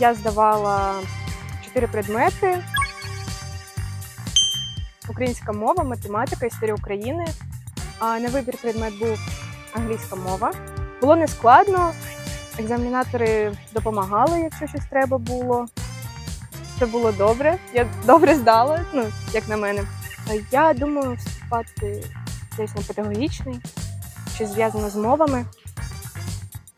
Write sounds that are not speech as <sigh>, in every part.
Я здавала чотири предмети: українська мова, математика, історія України. А на вибір предмет був англійська мова. Було нескладно. Екзаменатори допомагали, якщо щось треба було. Це було добре. Я добре здала, ну, як на мене. Я думаю, вступати десь на педагогічний, щось зв'язано з мовами.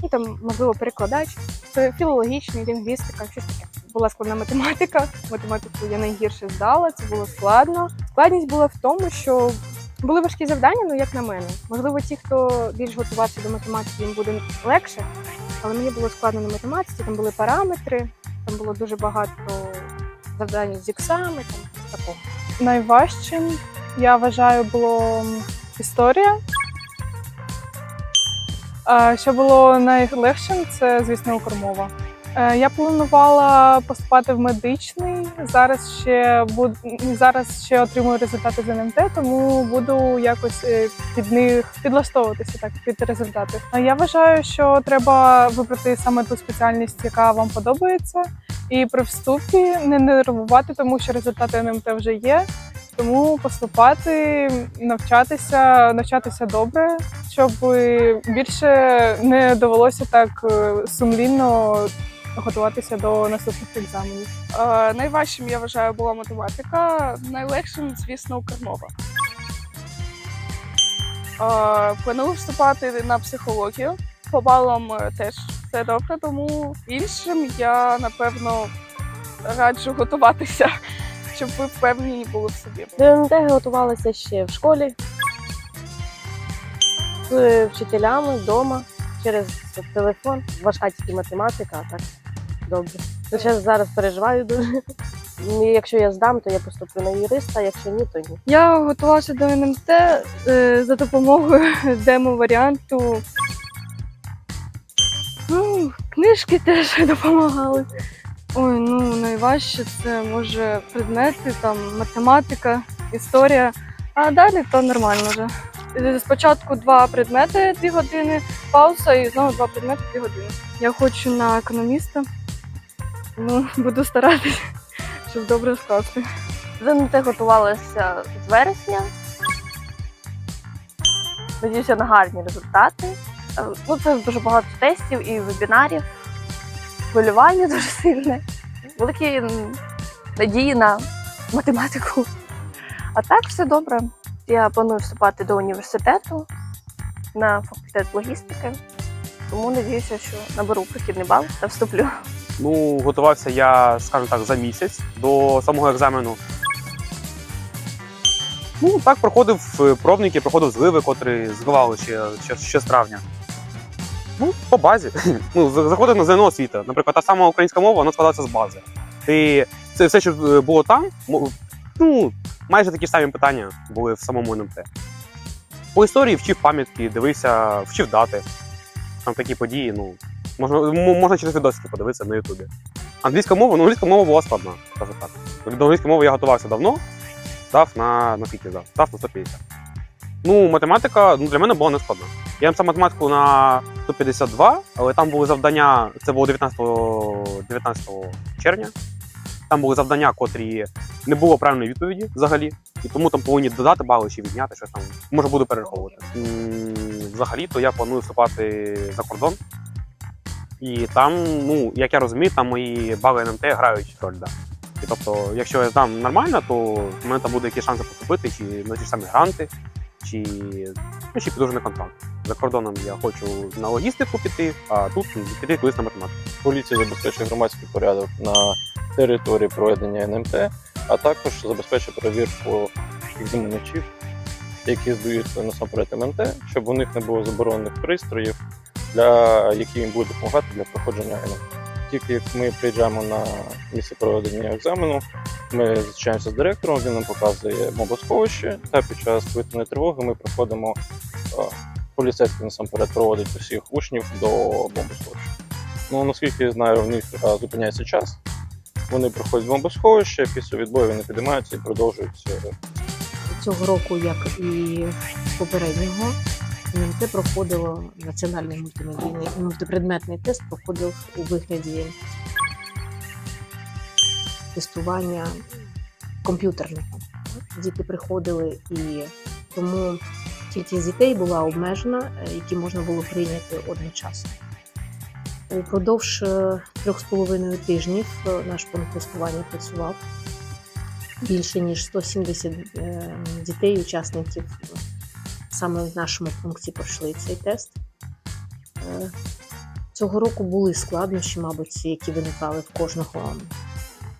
І там, можливо, перекладач, Це філологічний, лінгвістика, щось таке. Була складна математика. Математику я найгірше здала, це було складно. Складність була в тому, що були важкі завдання, ну як на мене. Можливо, ті, хто більш готувався до математики, їм буде легше. Але мені було складно на математиці, там були параметри, там було дуже багато завдань з іксами, там такого. Найважчим, я вважаю, було історія. Що було найлегшим, це, звісно, укрмова. Е, Я планувала поступати в медичний. Зараз ще буд... зараз ще отримую результати з НМТ, тому буду якось е, під них підлаштовуватися так під результати. А я вважаю, що треба вибрати саме ту спеціальність, яка вам подобається, і при вступі не нервувати, тому що результати НМТ вже є. Тому поступати, навчатися, навчатися добре, щоб більше не довелося так е, сумлінно готуватися до наступних екзаменів. Е, найважчим, я вважаю, була математика, найлегшим, звісно, укрмова. Е, планую вступати на психологію. По балам е, теж все добре, тому іншим я напевно раджу готуватися, <laughs> щоб ви впевнені були в собі. До НМТ готувалася ще в школі з вчителями вдома через телефон. Важка тільки математика, а так добре. Лише зараз переживаю дуже. Якщо я здам, то я поступлю на юриста, якщо ні, то ні. Я готувалася до НМТ е, за допомогою <laughs> демо-варіанту. Ну, книжки теж допомагали. Ой, ну найважче це може предмети, там математика, історія. А далі то нормально вже. Спочатку два предмети дві години, пауза і знову два предмети дві години. Я хочу на економіста, тому буду старатися, щоб добре скласти. НМТ готувалася з вересня. Надіюся на гарні результати. Е, Ну, це дуже багато тестів і вебінарів, хвилювання дуже сильне, великі надії на математику. А так все добре. Я планую вступати до університету на факультет логістики, тому надіюся, що наберу прохідний бал та вступлю. Ну, готувався я, скажімо так, за місяць до самого екзамену. Ну, так проходив е, пробники, проходив зливи, котрі зливали ще, ще, ще з травня. Ну, по базі. <laughs> Ну, заходив на ЗНО освіта. Наприклад, та сама українська мова, вона складається з бази. Ти це все, що е, було там, ну, майже такі ж самі питання були в самому НМТ. По історії вчив пам'ятки, дивився, вчив дати. Там такі події, ну, Можна, можна через відосики подивитися на Ютубі. Англійська мова, ну англійська мова була складна, скажу так. До англійської мови я готувався давно, дав на, на скільки здав? Дав на 150. Ну, математика ну, для мене була не складна. Я написав математику на 152, але там були завдання, це було 19, 19 червня. Там були завдання, котрі не було правильної відповіді взагалі. І тому там повинні додати бали чи відняти щось там. Може буду перераховувати. Взагалі, то я планую вступати за кордон. І там, ну, як я розумію, там мої бали НМТ грають роль. Да. І тобто, якщо я здам нормально, то в мене там буде якісь шанси поступити, чи на ті ж самі гранти, чи, ну, чи піду контракт. За кордоном я хочу на логістику піти, а тут піти колись на математику. Поліція забезпечує громадський порядок на території проведення НМТ, а також забезпечує перевірку екзаменачів, які здаються насамперед МНТ, щоб у них не було заборонених пристроїв, для які їм будуть допомагати для проходження НМТ. Тільки як ми приїжджаємо на місце проведення екзамену, ми зустрічаємося з директором, він нам показує мобосховище, та під час повітряної тривоги ми проходимо поліцейський насамперед проводить усіх учнів до бомбосховища. Ну, наскільки я знаю, у них зупиняється час. Вони проходять бомбосховище, після відбою вони підіймаються і продовжують. цього року, як і попереднього, НМТ проходило національний мультимедійний мультипредметний тест проходив у вигляді тестування комп'ютерного. Діти приходили і тому кількість дітей була обмежена, е, які можна було прийняти одночасно. Упродовж е, трьох з половиною тижнів е, наш пункт тестування працював. Більше ніж 170 е, дітей, учасників саме в нашому пункті пройшли цей тест. Цього року були складнощі, мабуть, які виникали в кожного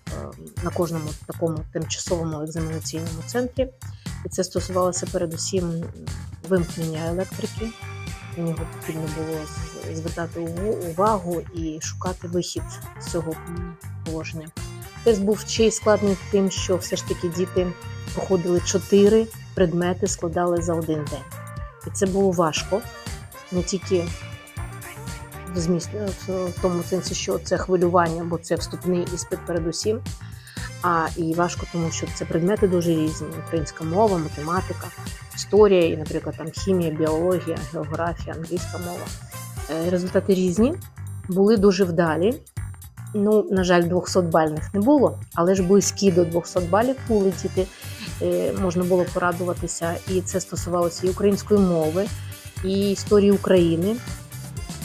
е, на кожному такому тимчасовому екзаменаційному центрі. І це стосувалося передусім вимкнення електрики. На нього потрібно було звертати ув- увагу і шукати вихід з цього положення. Тест був ще й складний тим, що все ж таки діти проходили чотири предмети, складали за один день. І це було важко не тільки в тому сенсі, що це хвилювання, бо це вступний іспит передусім. А і важко, тому що це предмети дуже різні: українська мова, математика, історія, і, наприклад, там хімія, біологія, географія, англійська мова. Е, Результати різні, були дуже вдалі. Ну, на жаль, 200-бальних не було, але ж близькі до 200 балів були діти, е, можна було порадуватися. І це стосувалося і української мови, і історії України.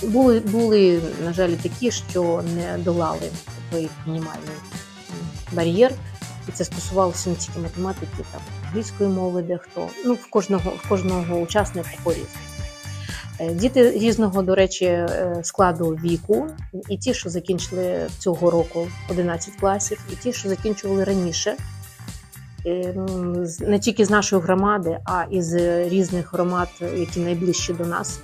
Були, були, на жаль, такі, що не долали той мінімальний бар'єр. І це стосувалося не тільки математики, там англійської мови, дехто. Ну, в кожного, в кожного учасника по-різному. Е, Діти різного, до речі, е, складу віку, і ті, що закінчили цього року 11 класів, і ті, що закінчували раніше, Е, не тільки з нашої громади, а і з різних громад, які найближчі до нас.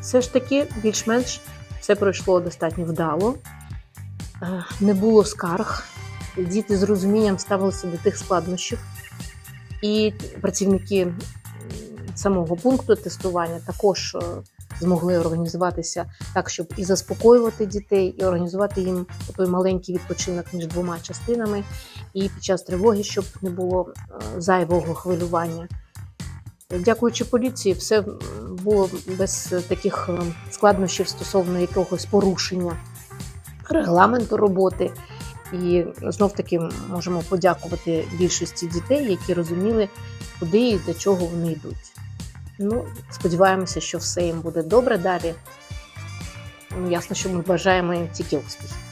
Все ж таки, більш-менш все пройшло достатньо вдало. Не було скарг. Діти з розумінням ставилися до тих складнощів, і працівники самого пункту тестування також е, змогли організуватися так, щоб і заспокоювати дітей, і організувати їм той маленький відпочинок між двома частинами, і під час тривоги, щоб не було е, зайвого хвилювання. Дякуючи поліції, все було без таких е, складнощів стосовно якогось порушення регламенту роботи. І знов таки можемо подякувати більшості дітей, які розуміли, куди і для чого вони йдуть. Ну, сподіваємося, що все їм буде добре далі. Ну, ясно, що ми бажаємо їм тільки успіхів.